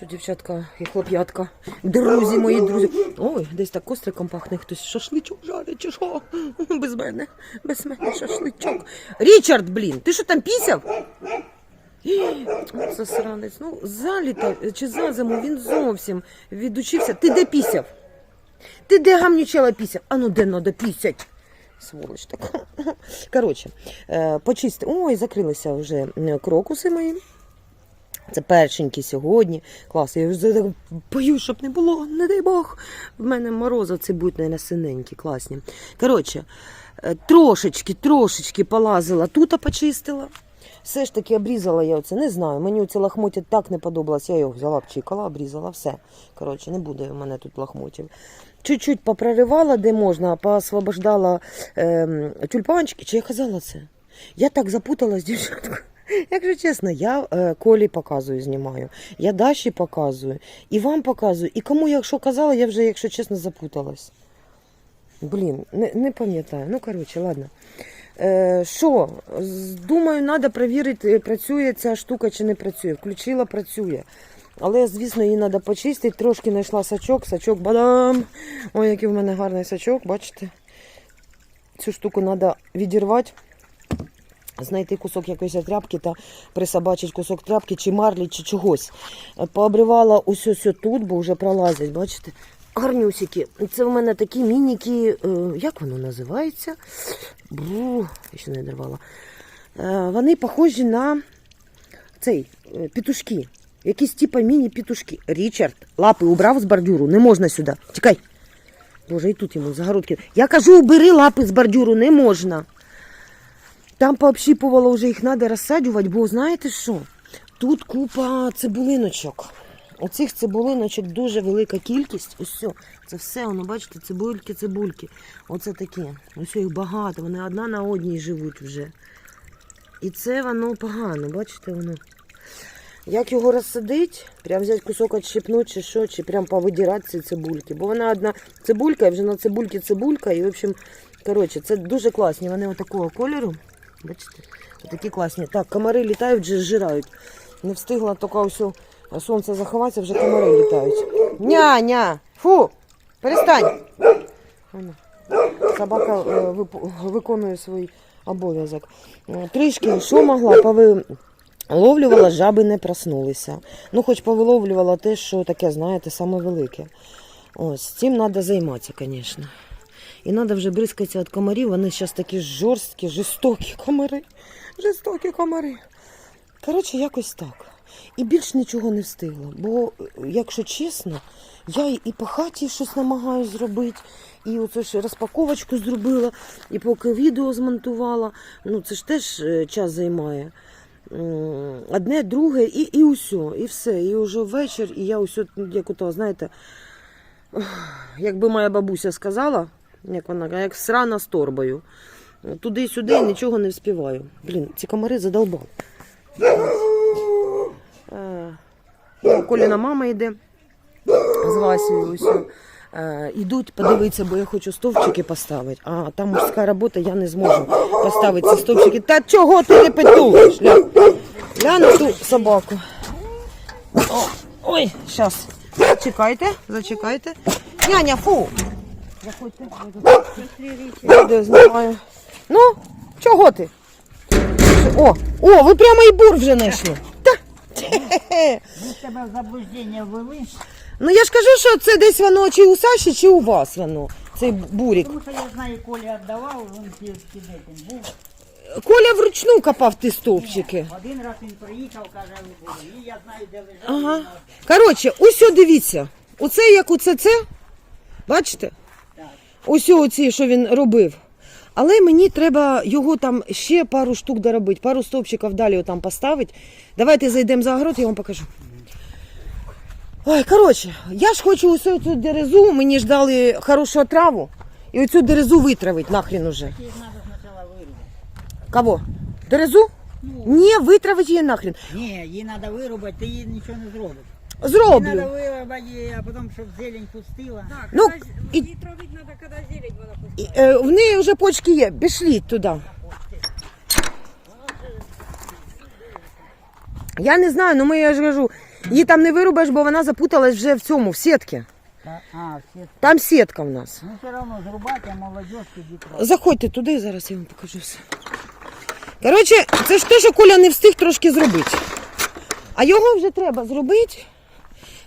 Що, дівчатка і хлоп'ятка, друзі мої друзі. Ой, десь так костриком пахне хтось. Шашличок жарить, чи що? Без мене, без мене шашличок. Річард, блін, ти що там пісяв? Це сранець. Ну, заліта чи за зиму він зовсім відучився. Ти де пісяв? Ти де гамнючела пісяв? А ну де надо пісять? Сволоч така. Коротше, е, почисти. Ой, закрилися вже крокуси мої. Це першенькі сьогодні. Клас. Я вже боюсь, щоб не було, не дай Бог. В мене морозовці будуть, наверное, синенькі, класні. Коротше, е, трошечки, трошечки полазила, тут почистила. Все ж таки обрізала я оце, не знаю. Мені оце лахмотя так не подобалось. Я його взяла, пчикала, обрізала, все. Коротше, не буде в мене тут лахмотів. Чуть-чуть попроривала, де можна, поосвобождала ем, тюльпанчики. Чи я казала це? Я так запуталась, дівчатка. Якщо чесно, я е, Колі показую, знімаю, я Даші показую, і вам показую. І кому я що казала, я вже, якщо чесно, запуталась. Блін, не, не пам'ятаю. Ну, коротше, ладно. Е, Що? Думаю, треба перевірити, працює ця штука чи не працює. Включила, працює. Але, звісно, її треба почистити. Трошки знайшла сачок, сачок бадам. Ой, який в мене гарний сачок, бачите? Цю штуку треба відірвати знайти кусок якоїсь тряпки та присобачити кусок тряпки, чи марлі, чи чогось. Е, Пообривала ось ось тут, бо вже пролазять, бачите? Гарнюсики. Це в мене такі мініки, е, як воно називається? Бру, ще не дорвала. Е, Вони похожі на цей петушки. Якісь типа міні-петушки. Річард, лапи убрав з бордюру, не можна сюди. Тікай. Боже, і тут йому загородки. Я кажу, убери лапи з бордюру, не можна. Там пообщіпувала вже їх треба розсаджувати, бо знаєте що? Тут купа цибулиночок. Оцих цибулиночок дуже велика кількість. Ось все. Це все, воно, бачите, цибульки, цибульки. Оце такі. Ось їх багато. Вони одна на одній живуть вже. І це воно погано, бачите воно. Як його розсадить, прям взяти кусок відщипнути чи що, чи прям повидирати ці цибульки. Бо вона одна цибулька, і вже на цибульці цибулька. І, в общем, коротше, це дуже класні. Вони отакого кольору. Бачите? Такі класні. Так, комари літають, вже зжирають. Не встигла тільки ось сонце заховатися, вже комари літають. Ня-ня! Фу! Перестань! Собака е, виконує свій обов'язок. Е, Трішки, що могла, повиловлювала, жаби не проснулися. Ну, хоч повиловлювала те, що таке, знаєте, саме велике. Ось, цим треба займатися, звісно. І треба вже бризкатися від комарів. Вони зараз такі жорсткі, жорстокі комари. Жорстокі комари. Коротше, якось так. І більш нічого не встигла. Бо, якщо чесно, я і- і по хаті щось намагаюся зробити, і оце ж розпаковочку зробила, і поки відео змонтувала. Ну, це ж теж е, час займає. Одне, друге, і, і усе, і все. І вже вечір, і я усе, як ото, знаєте, якби моя бабуся сказала, як вона, як срана з торбою. Туди-сюди нічого не вспіваю. Блін, ці комари задолбав. Е, Коліна мама йде з. Ось. Е, Ідуть подивитися, бо я хочу стовпчики поставити. А там мужська робота, я не зможу поставити ці стовпчики. Та чого ти не петуєш? Ля, Ля ту собаку. О, ой, зараз. Зачекайте, зачекайте. Няня, фу. Заходьте. Відео знімаю. Ну, чого ти? О, о, ви прямо і бур вже знайшли. Та. Ми тебе в заблуждення ввели, Ну я ж кажу, що це десь воно чи у Саші, чи у вас воно, цей бурік. тому що я знаю, Коля віддавав, він під під був. Коля вручну копав ті стовпчики. Один раз він приїхав, каже, «Ви були». і я знаю, де лежав. Ага. Коротше, ось дивіться. Оце як оце це. Бачите? Ось оці, що він робив. Але мені треба його там ще пару штук доробити, пару стовпчиків далі там поставити. Давайте зайдемо за огород, я вам покажу. Ой, коротше, я ж хочу ось цю дерезу, мені ж дали хорошу траву. І оцю дерезу витравити нахрен уже. Кого? Дерезу? Ну, Ні, витравити її нахрен. ні, її треба вирубати, ти її нічого не зробиш. Її треба Зроблю. вирубати, її, а потім, щоб зелень пустила. Так, Ну, когда і- її травить надо, когда зелень вона І, пускає. е, в неї вже почки є. Пішліть туди. Я не знаю, ну ми я ж кажу, Її там не вирубаєш, бо вона запуталась вже в цьому, в сітці. Та- А, всі. Там сітка в нас. Ну все одно зрубати, а молодь тоді просто. Заходьте туди, зараз я вам покажу все. Коротше, це ж те, що Коля не встиг трошки зробити. А його вже треба зробити.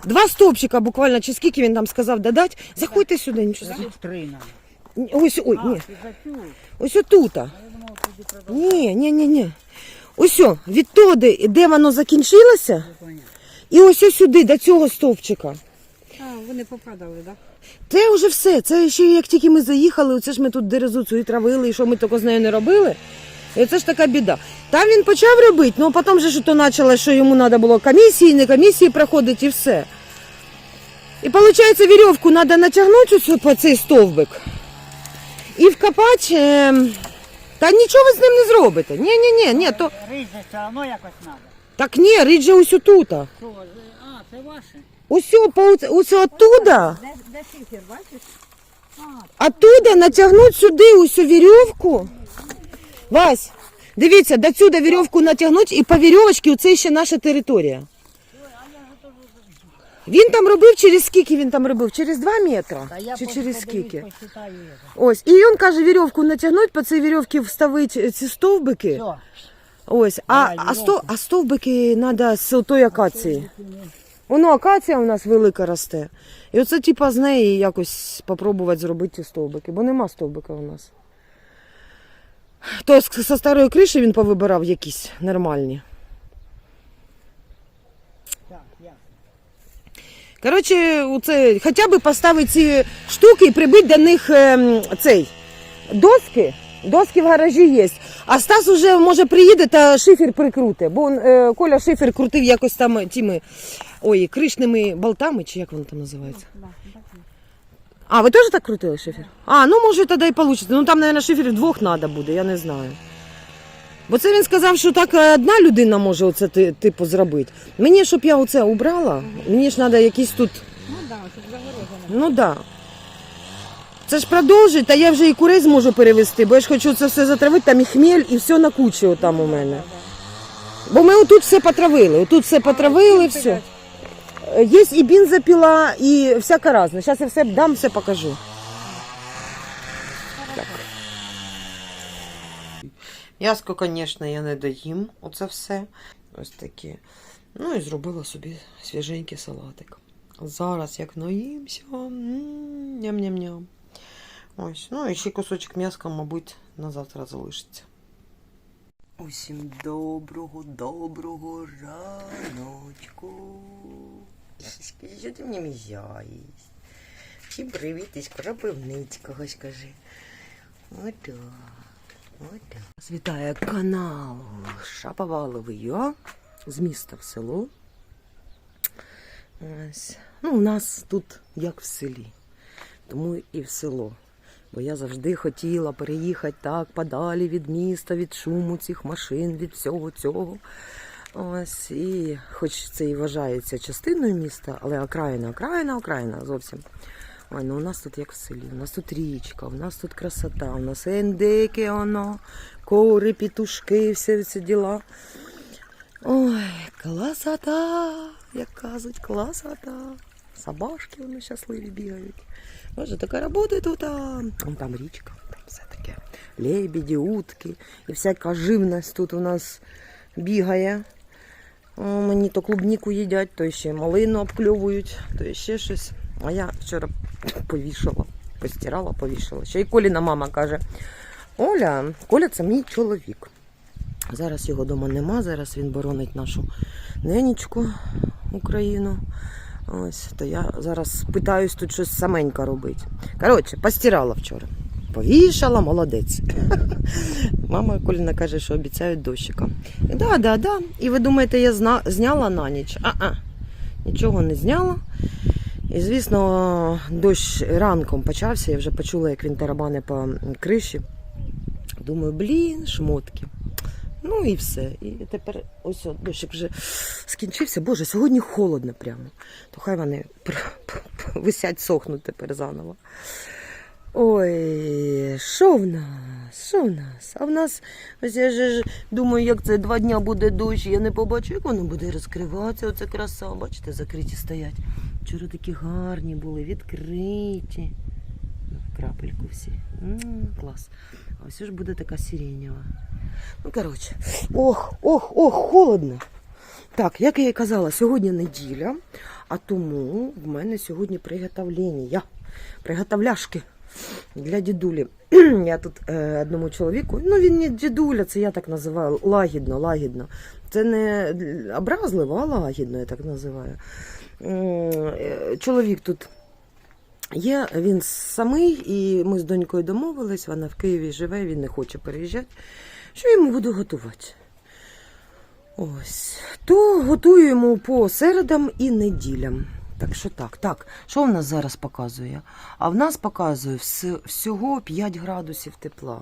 Два стовпчика буквально, чи скільки він там сказав додати. Заходьте сюди, нічого. страшного. Три нам. Ось, ой, ні. ти за цю. Ось отут. Я. Ні, ні, ні, ні. Ось о, відтоди, де воно закінчилося, і ось ось сюди, до цього стовпчика. А, вони попадали, так? Це вже все. Це ще як тільки ми заїхали, оце ж ми тут дерезу цю і травили, і що ми тільки з нею не робили. І це ж така біда. Там він почав робити, ну потім же то почало, що йому треба було комісії, не комісії проходити і все. І виходить, вірьовку треба натягнути по цей стовбик і вкопати. е, Та нічого ви з ним не зробите. Ні, ні, ні, ні, то. Ризь же все одно якось треба. Так ні, річ же ось а, це ваше? Оце- ось оттуда. Де, де шифер, бачиш? Оттуда натягнуть сюди усю вірьовку. Вась, дивіться, до сюди вірьовку натягнуть і по вірьовочці це ще наша територія. Він там робив через скільки він там робив? Через 2 метри? Чи через скільки? Ось. І він каже, вірьовку натягнуть, по цій вірьовці вставити ці стовбики. Ось. А, а, сто, а стовбики треба з тої акації. Воно акація у нас велика росте. І оце типа з неї якось спробувати зробити ті стовбики, бо нема стовбика у нас. То з- старої криші він повибирав якісь нормальні. Коротше, оце, хоча б поставити ці штуки і прибити до них ем, цей доски. Доски в гаражі є. А Стас уже може приїде та шифер прикруте. Бо е, Коля шифер крутив якось там тими ой, кришними болтами, чи як воно там називається. А, ви теж так крутили шифер? А, ну може тоді і вийде. Ну там, мабуть, шифер двох треба буде, я не знаю. Бо це він сказав, що так е, одна людина може оце типу зробити. Мені, щоб я оце убрала, мені ж треба якісь тут. Ну так, да, щоб загорожено. Ну так. Да. Це ж продовжить, та я вже і курей зможу перевести, бо я ж хочу це все затравити, там і хмель, і все на кучі там у мене. Бо ми отут все потравили, отут все потравили, все. Е, Є і бензопіла, і всяке різне. Зараз я все дам, все покажу. Так. Яско, звісно, я не доїм оце все. Ось таке. Ну і зробила собі свіженький салатик. Зараз як наїмся. Ням-ням-ням. Ось, ну і ще кусочок м'яска, мабуть, на завтра залишиться. Усім доброго, доброго раночку. Що ти мені міжаєш? Всім привіт, крапивницького скажи. Отак. Отак. Вітає канал Шаповаловий з міста в село. Ось. Ну, у нас тут як в селі, тому і в село. Бо я завжди хотіла переїхати так подалі від міста, від шуму цих машин, від всього цього. Ось, і хоч це і вважається частиною міста, але окраїна, окраїна, окраїна зовсім. Ой, ну у нас тут як в селі, у нас тут річка, у нас тут красота, у нас індики, воно, кори, пітушки, всі ці діла. Ой, класота, як кажуть, класота. Собашки вони щасливі бігають. Боже, така робота тут. А... Вон там річка, там все таке. Лебеді, утки і всяка живність тут у нас бігає. Мені то клубніку їдять, то ще малину обкльовують, то ще щось. А я вчора повішала, постирала, повішала. Ще й Коліна мама каже: Оля, Коля це мій чоловік. Зараз його вдома нема, зараз він боронить нашу ненечку Україну. Ось, то я зараз питаюсь тут щось саменька робити. Коротше, постирала вчора. Повішала, молодець. Мама Коліна каже, що обіцяють дощика. Да, да, да. І ви думаєте, я зна... зняла на ніч? А-а. Нічого не зняла. І, звісно, дощ ранком почався. Я вже почула, як він тарабане по криші. Думаю, блін, шмотки. Ну і все. І тепер ось дощик вже скінчився. Боже, сьогодні холодно прямо. То хай вони висять, сохнуть тепер заново. Ой, що в нас? Що в нас? А в нас, ось я ж думаю, як це два дня буде дощ, я не побачу, як воно буде розкриватися. Оце краса. Бачите, закриті стоять. Вчора такі гарні були, відкриті. Ну, в крапельку всі. м клас. А ось ж буде така сиренєва. Ну, коротше. Ох, ох, ох, холодно. Так, як я і казала, сьогодні неділя, а тому в мене сьогодні приготовлення. Приготовляшки для дідулі. Я тут е, одному чоловіку, ну він не дідуля, це я так називаю, лагідно, лагідно. Це не образливо, а лагідно, я так називаю. Е, Чоловік тут є, він самий, і ми з донькою домовились, вона в Києві живе, він не хоче переїжджати. Що йому буду готувати? Ось. То готую йому по середам і неділям. Так що так, так. Що в нас зараз показує? А в нас показує вс- всього 5 градусів тепла.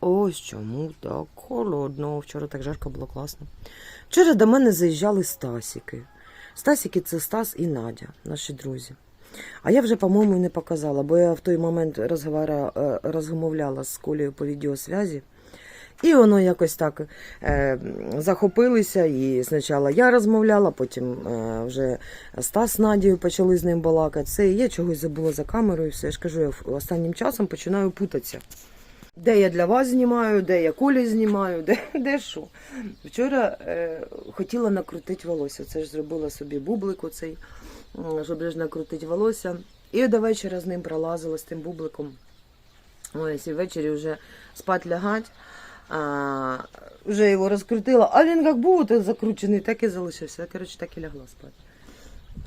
Ось чому так холодно. Вчора так жарко було класно. Вчора до мене заїжджали Стасіки. Стасіки це Стас і Надя, наші друзі. А я вже, по-моєму, не показала, бо я в той момент е, розмовляла з Колею по відеосвязі. І воно якось так е, захопилися. І спочатку я розмовляла, потім е, вже Стас з Надією почали з ним балакати. І я чогось забула за камерою. Все, я ж кажу, я останнім часом починаю путатися. Де я для вас знімаю, де я Колі знімаю, де, де що. Вчора е, хотіла накрутити волосся. Це ж зробила собі бублик оцей, щоб ж накрутити волосся. І до вечора з ним пролазила з тим бубликом. Ось, і ввечері вже спать лягать. А, вже його розкрутила, а він як був закручений, так і залишився. Я, Коротше, так і лягла спати.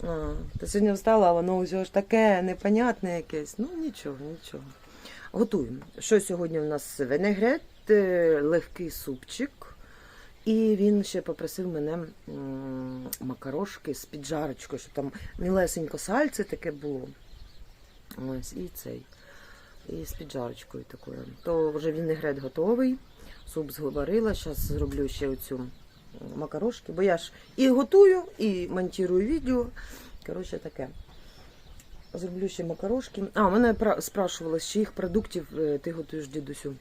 А, то сьогодні встала, а воно все ж таке непонятне якесь. Ну нічого, нічого. Готуємо. Що сьогодні у нас винегрет, е, легкий супчик. І він ще попросив мене макарошки з піджарочкою, щоб там мілесенько сальце таке було. Ось, і цей. І з піджарочкою такою. То вже вінегрет готовий. Суп зговорила. Зараз зроблю ще оцю макарошки, бо я ж і готую, і монтую відео. Коротше, таке. Зроблю ще макарошки. А, мене пра- спрашували, з чиїх продуктів е, ти готуєш дідусю.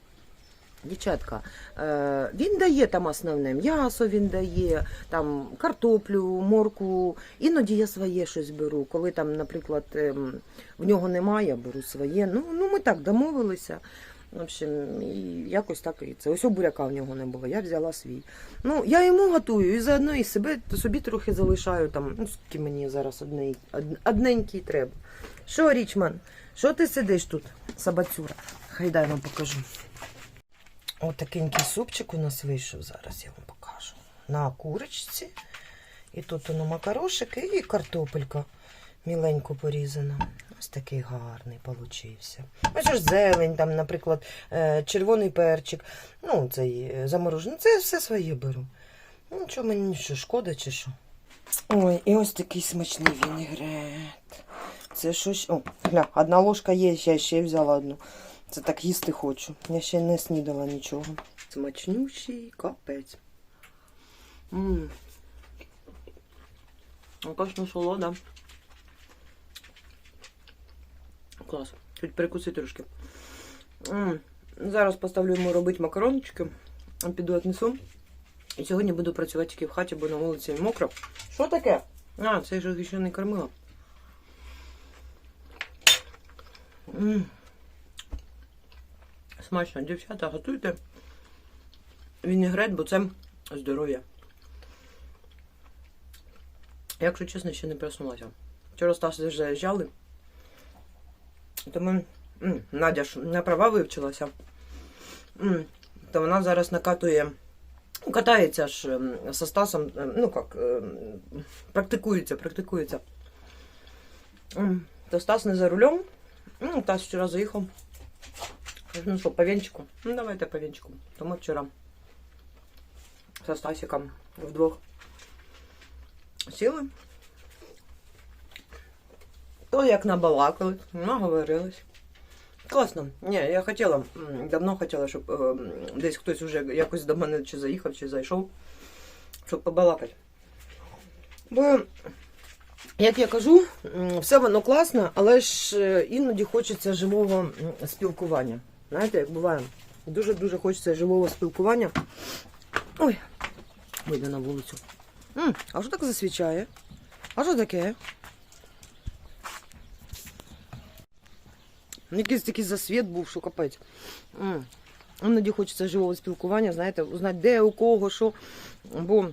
Дівчатка, е, він дає там основне м'ясо, він дає там картоплю, морку. Іноді я своє щось беру. Коли там, наприклад, ем, в нього немає, я беру своє. Ну, ну ми так домовилися. В общем, і якось так і це. Ось у буряка в нього не було, я взяла свій. Ну, я йому готую і заодно і себе собі трохи залишаю там. Ну, скільки мені зараз одненький, одненький треба. Що, Річман, що ти сидиш тут, собацюра? Хай дай вам покажу. Отакенький супчик у нас вийшов зараз, я вам покажу. На курочці. І тут воно макарошики і картопелька міленько порізана. Ось такий гарний получився. Ось ж зелень, там, наприклад, е, червоний перчик. Ну, цей е, заморожений. Це я все своє беру. Ну, чого мені що, шкода чи що? Ой, і ось такий смачний вінегрет. Це щось. О, гля, одна ложка є, я ще взяла одну. Це так їсти хочу. Я ще не снідала нічого. Смачнющий капець. Ммм. Кашна солода. Клас. Хоч перекуси трошки. Зараз поставлю йому робити макарончики. Піду отнесу. І сьогодні буду працювати тільки в хаті, бо на вулиці мокро. Що таке? А, це ж ще не кормила. М. Смачно, дівчата, готуйте вінігрет, бо це здоров'я. Якщо чесно, ще не проснулася. Вчора Стас заїжджали. То ми... м, Надя ж на права вивчилася. То вона зараз накатує. Катається ж со Стасом, ну як, практикується, практикується. То Стас не за рулем. Ну, Стас вчора заїхав. Ну що, по венчику? Ну, давайте по венчику. То ми вчора со Стасиком вдвох сіли. То як набалакали, наговорились. Класно. Ні, я хотіла, давно хотіла, щоб е, десь хтось уже якось до мене чи заїхав, чи зайшов, щоб побалакати. Бо Як я кажу, все воно класно, але ж е, іноді хочеться живого спілкування. Знаєте, як буває, дуже-дуже хочеться живого спілкування. Ой, вийду на вулицю. М, а що так засвічає? А що таке? Якийсь такий засвіт був, що капець. Іноді хочеться живого спілкування, знаєте, узнати, де у кого, що. Бо в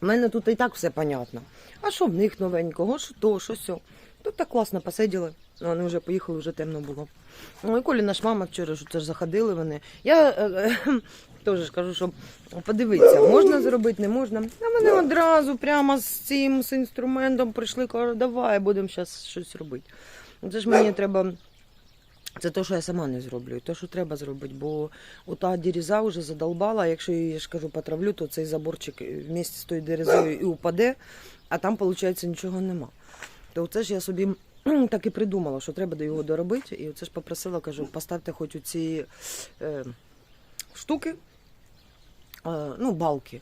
мене тут і так все понятно. А що в них новенького, що то, що сьо. Тут так класно посиділи. Ну, Вони вже поїхали, вже темно було. Ну і Колі наш мама вчора теж заходили вони. Я е, е, теж ж кажу, що подивитися, можна зробити, не можна. А вони одразу прямо з цим з інструментом прийшли, кажуть, давай будемо зараз щось робити. Це ж мені треба. Це те, що я сама не зроблю, те, що треба зробити, бо ота дереза вже задолбала, якщо її, я ж кажу, потравлю, то цей заборчик вместе з тою дерезою і упаде, а там, виходить, нічого нема. То це ж я собі так і придумала, що треба до його доробити, і оце ж попросила, кажу, поставте хоч оці е, штуки, е, ну, балки,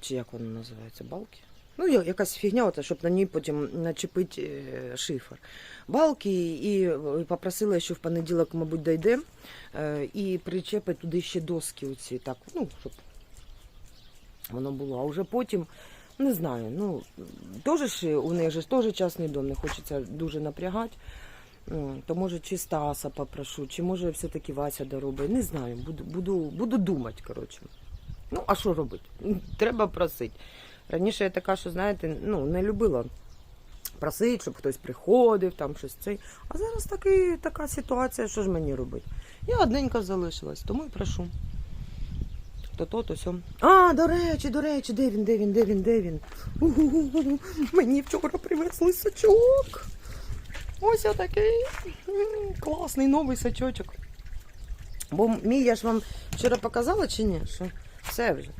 чи як воно називається, балки? Ну, якась фігня, ота, щоб на ній потім начепити е, шифер балки і е, попросила, що в понеділок, мабуть, дойде е, і причепить туди ще доски оці, так, ну, щоб воно було. А вже потім, не знаю, ну, теж у них же теж частний дом, не хочеться дуже напрягати. То може чи Стаса попрошу, чи може все-таки Вася доробить. Не знаю, буду, буду, буду думати, коротше. Ну, а що робити? Треба просити. Раніше я така, що, знаєте, ну, не любила просить, щоб хтось приходив, там щось цей. А зараз таки, така ситуація, що ж мені робити? Я одненька залишилась, тому і прошу. То то, то сьо. А, до речі, до речі, де він, де він, де він, де він? У-гу-гу-гу. Мені вчора привезли сачок. Ось отакий класний новий сачочок. Бо мій я ж вам вчора показала чи ні? Що все вже.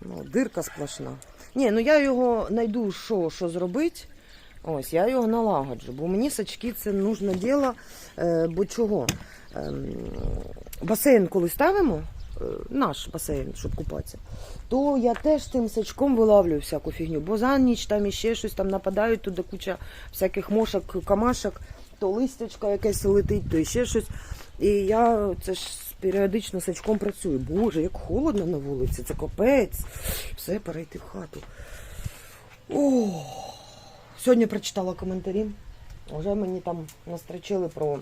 Ну, дирка сплошна. Ні, ну я його знайду, що, що зробити. Ось, я його налагоджу, бо мені сачки це нужне діло. Е, бо чого? Ем, басейн, коли ставимо, е, наш басейн, щоб купатися, то я теж тим сачком вилавлюю всяку фігню, бо за ніч там іще щось там нападають, туди куча всяких мошок, камашок, то листячка якесь летить, то іще щось. І я це ж періодично сачком працюю. Боже, як холодно на вулиці, це капець. Все, пора йти в хату. Ох. Сьогодні прочитала коментарі. Вже мені там настрочили про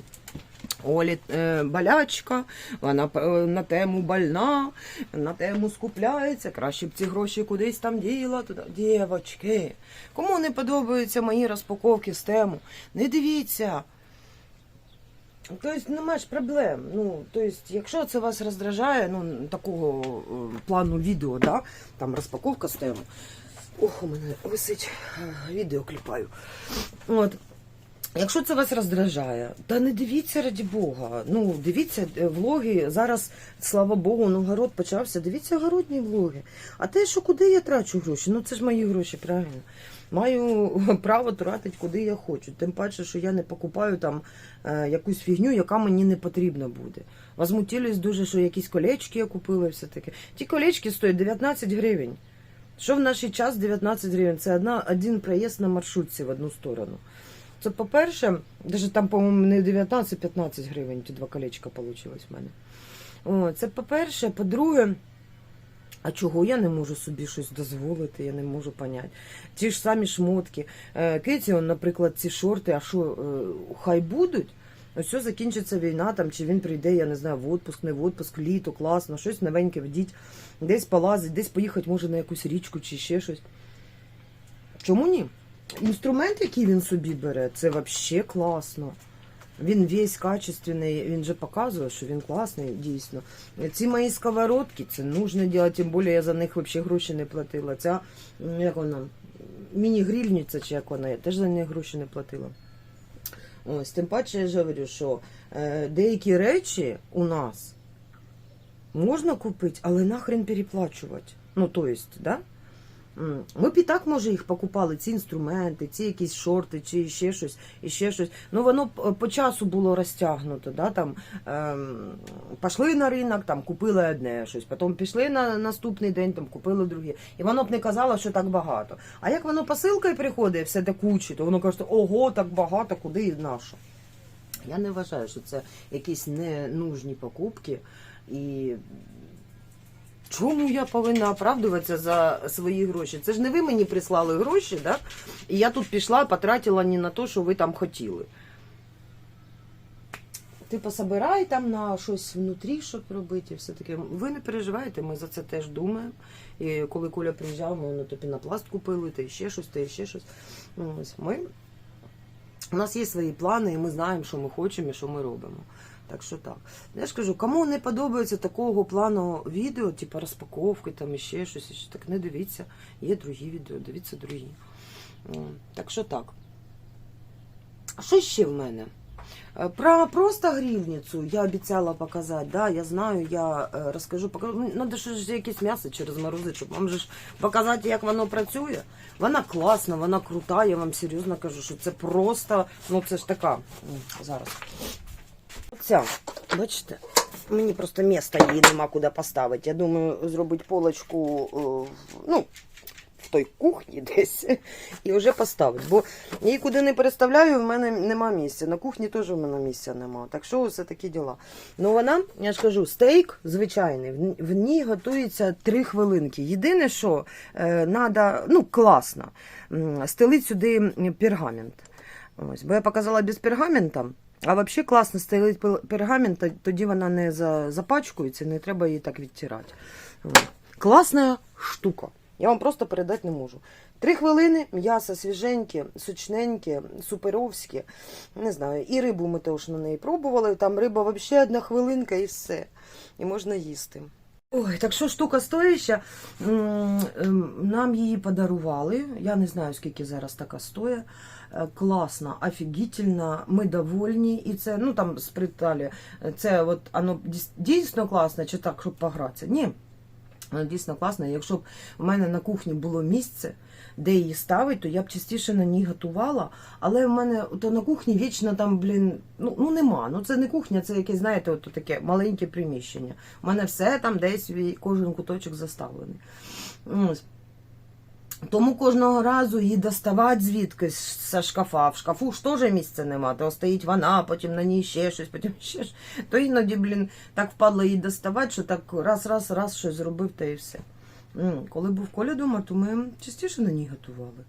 Олі е, болячка, вона е, на тему больна, на тему скупляється, краще б ці гроші кудись там діла. Туди. Дівочки, кому не подобаються мої розпаковки з тему, не дивіться. Тобто немає ж проблем. Ну, тобто, якщо це вас роздражає, ну, такого е, плану відео, да? там розпаковка тему. Ох, у мене висить е, відео кліпаю. От. Якщо це вас роздражає, та не дивіться раді Бога. Ну, дивіться е, влоги. Зараз, слава Богу, ну город почався. Дивіться городні влоги. А те, що куди я трачу гроші? Ну це ж мої гроші, правильно. Маю право тратити куди я хочу. Тим паче, що я не покупаю там е, якусь фігню, яка мені не потрібна буде. Возмутились дуже, що якісь колечки я купила все таке. Ті колечки стоять 19 гривень. Що в наш час 19 гривень? Це одна, один проїзд на маршрутці в одну сторону. Це по-перше, навіть там, по-моєму, не 19-15 гривень, ті два колечка вийшло в мене. О, це по-перше, по-друге, а чого я не можу собі щось дозволити, я не можу поняти. Ті ж самі шмотки. Е, наприклад, ці шорти, а що, е, хай будуть? Ось закінчиться війна, там, чи він прийде, я не знаю, в отпуск, не в отпуск, літо, класно, щось новеньке вдіть, десь полазить, десь поїхати може на якусь річку чи ще щось. Чому ні? Інструмент, який він собі бере, це взагалі класно. Він весь качественний, він же показує, що він класний, дійсно. Ці мої сковородки, це нужно робити, тим більше я за них взагалі гроші не платила. Ця, як вона, міні-грільниця, чи як вона, я теж за неї гроші не платила. Ось, тим паче я ж говорю, що е, деякі речі у нас можна купити, але нахрен переплачувати. Ну, то есть, да? Ми б і так, може, їх покупали, ці інструменти, ці якісь шорти, чи ще щось, і ще щось. Ну воно по часу було розтягнуто. Да? Там, ем, пішли на ринок, там купили одне щось, потім пішли на наступний день, там купили друге. І воно б не казало, що так багато. А як воно посилкою приходить, все до кучі, то воно каже, ого, так багато, куди і на? Я не вважаю, що це якісь ненужні покупки. І чому я повинна оправдуватися за свої гроші? Це ж не ви мені прислали гроші, да? і я тут пішла, потратила не на те, що ви там хотіли. Ти пособирай там на щось внутрі, щоб робити, і все таке. Ви не переживайте, ми за це теж думаємо. І коли Коля приїжджав, ми ну, то пінопласт купили, та ще щось, та ще щось. Ось ми у нас є свої плани, і ми знаємо, що ми хочемо і що ми робимо. Так що так. Я ж кажу, кому не подобається такого плану відео, типу розпаковки, там і ще щось, і ще, так не дивіться. Є другі відео, дивіться другі. Так що так. Що ще в мене? Е, Про просто грільницю я обіцяла показати, да, я знаю, я е, розкажу. Ну, Надо ж якесь м'ясо через морозити, щоб вам же ж показати, як воно працює. Вона класна, вона крута, я вам серйозно кажу, що це просто, ну це ж така. Зараз. Оця, бачите, мені просто міста її нема куди поставити. Я думаю, зробити полочку, е, ну, в той кухні десь і вже поставити. Бо її куди не переставляю, в мене нема місця. На кухні теж в мене місця нема. Так що ось такі діла. Ну вона, я ж кажу, стейк звичайний, в- ній готується три хвилинки. Єдине, що надо, ну, класно, стелить сюди пергамент. Ось, бо я показала без пергамента. А взагалі класно стелить пергамент, тоді вона не запачкується, не треба її так відтирати. Класна штука. Я вам просто передати не можу. Три хвилини, м'ясо свіженьке, сочненьке, суперовське. Не знаю, і рибу ми теж на неї пробували. Там риба взагалі одна хвилинка і все. І можна їсти. Ой, так що штука стоїща. Ем, Нам її подарували. Я не знаю, скільки зараз така стоїть. Е, Класна, офігітельна, ми довольні. І це, ну там сприталі, це от воно дійс- дійсно класне, чи так, щоб погратися. Ні. Воно дійсно класно. Якщо б у мене на кухні було місце, де її ставити, то я б частіше на ній готувала. Але в мене то на кухні вічно там, блін, ну, ну нема. Ну це не кухня, це якесь, знаєте, от таке маленьке приміщення. У мене все там десь кожен куточок заставлений. Тому кожного разу її доставати звідки з шкафа. В шкафу ж теж місця нема. То стоїть вона, потім на ній ще щось, потім ще щось. То іноді, блін, так впадло її доставати, що так раз, раз, раз щось зробив, та і все. Коли був Коля вдома, то ми частіше на ній готували.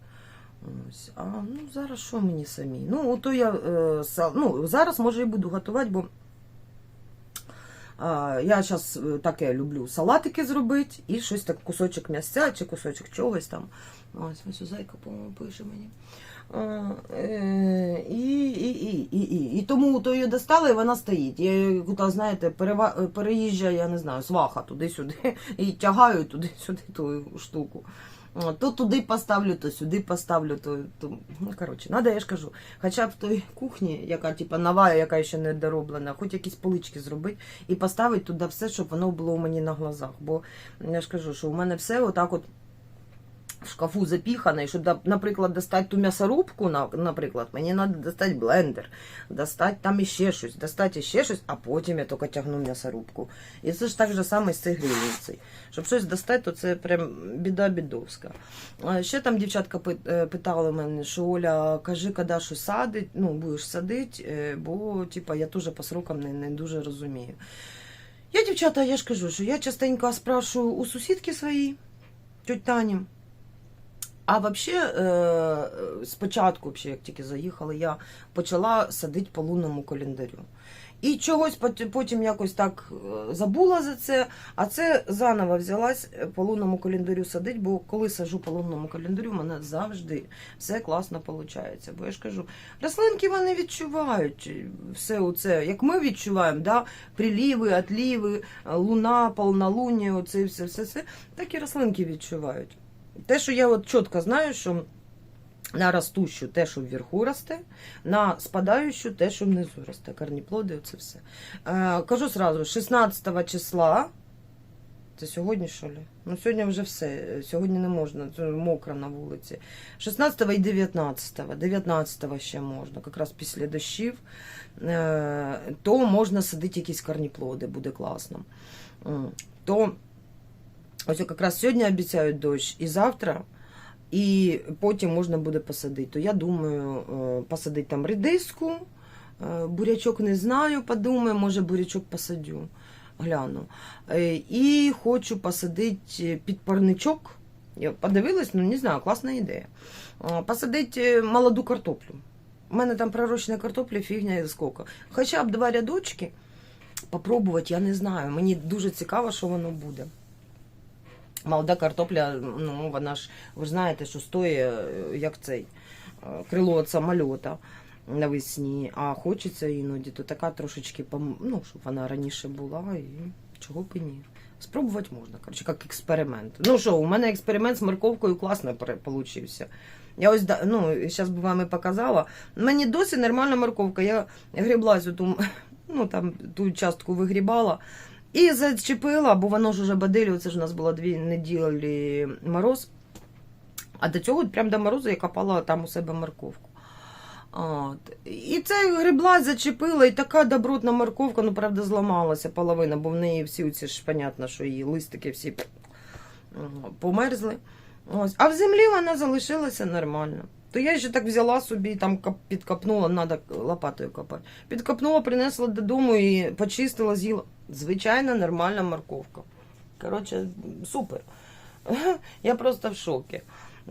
Ось. А ну зараз що мені самі? Ну, ото я е, ну, зараз може і буду готувати, бо я зараз таке люблю салатики зробити і щось так, кусочок м'ясця чи кусочок чогось там. Ось ось зайка, по-моєму, пише мені. Е, і, і, і, і, і. і тому то її достала, і вона стоїть. Я її, знаєте, перева... переїжджає, я не знаю, сваха туди-сюди і тягаю туди-сюди ту штуку. То туди поставлю, то сюди поставлю, то, то ну коротше, надо, я ж кажу, хоча б в той кухні, яка типа нова, яка ще не дороблена, хоч якісь полички зробити і поставити туди все, щоб воно було у мені на глазах. Бо я ж кажу, що у мене все отак от в шкафу запіхане, і щоб, наприклад, достати ту м'ясорубку, наприклад, мені треба достати блендер, достати там іще щось, достати іще щось, а потім я тільки тягну м'ясорубку. І це ж так же саме з цією грильницею. Щоб щось достати, то це прям біда бідовська. Ще там дівчатка пит- е, мене, що Оля, кажи, коли що садить, ну, будеш садити, е, бо типа, я теж по срокам не, не дуже розумію. Я, дівчата, я ж кажу, що я частенько спрашую у сусідки своїй, тьоть Тані. А взагалі, е, спочатку, як тільки заїхали, я почала садити по лунному календарю. І чогось потім якось так е, забула за це, а це заново взялась е, по лунному календарю садити, бо коли сажу по лунному календарю, в мене завжди все класно виходить. Бо я ж кажу, рослинки вони відчувають е, все це, як ми відчуваємо, да? приліви, отліви, е, луна, полнолуння, оце все, все, все, так і рослинки відчувають. Те, що я от чітко знаю, що на ростущу те, що вверху росте, на спадаючу те, що внизу росте. Корніплоди, оце все. Е, кажу сразу, 16 числа, Це сьогодні, що ли? Ну, сьогодні вже все. Сьогодні не можна, це мокро на вулиці. 16 і 19. 19 ще можна, якраз після дощів. Е, То можна садити якісь корніплоди, буде класно. То ось якраз сьогодні обіцяють дощ і завтра. І потім можна буде посадити. То я думаю, е, посадити там редиску, е, бурячок не знаю, подумаю, може бурячок посадю, гляну. І хочу посадити під парничок. Я подивилась, ну не знаю, класна ідея. Посадити молоду картоплю. У мене там пророщена картопля, фігня і скільки. Хоча б два рядочки попробувати, я не знаю. Мені дуже цікаво, що воно буде. Молода картопля, ну вона ж, ви знаєте, що стоїть е, як цей е, крило від самольота навесні, а хочеться іноді, то така трошечки, ну, щоб вона раніше була, і чого б і ні. Спробувати можна, коротше, як експеримент. Ну що, у мене експеримент з морковкою класно получився. Я ось, ну, зараз би вам і показала. Мені досі нормальна морковка. Я грібла цю ту, ну, там, ту частку вигрібала. І зачепила, бо воно ж уже бадилю, це ж у нас було дві неділі мороз. А до цього, прямо до морозу, я копала там у себе морковку. От. І це грибла, зачепила, і така добротна морковка, ну, правда, зламалася половина, бо в неї всі ці ж, понятно, що її листики всі померзли. Ось. А в землі вона залишилася нормально. То я ще так взяла собі, там підкопнула, треба лопатою копати. Підкопнула, принесла додому і почистила, з'їла. Звичайна нормальна морковка. Коротше, супер. Я просто в шокі.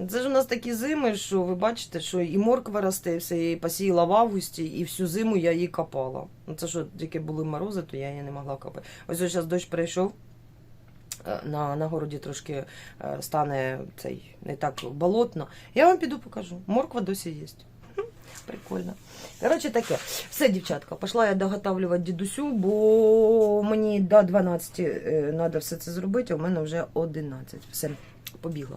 Це ж у нас такі зими, що ви бачите, що і морква росте, все, її посіяла в августі, і всю зиму я її копала. Ну, Це що тільки були морози, то я її не могла копати. Ось ось зараз дощ прийшов. Е, На, на городі трошки е, стане цей не так болотно. Я вам піду покажу. Морква досі є. Прикольно. Коротше, таке. Все, дівчатка, пішла я доготавлювати дідусю, бо мені до 12 треба все це зробити, а в мене вже 11. Все, побігла.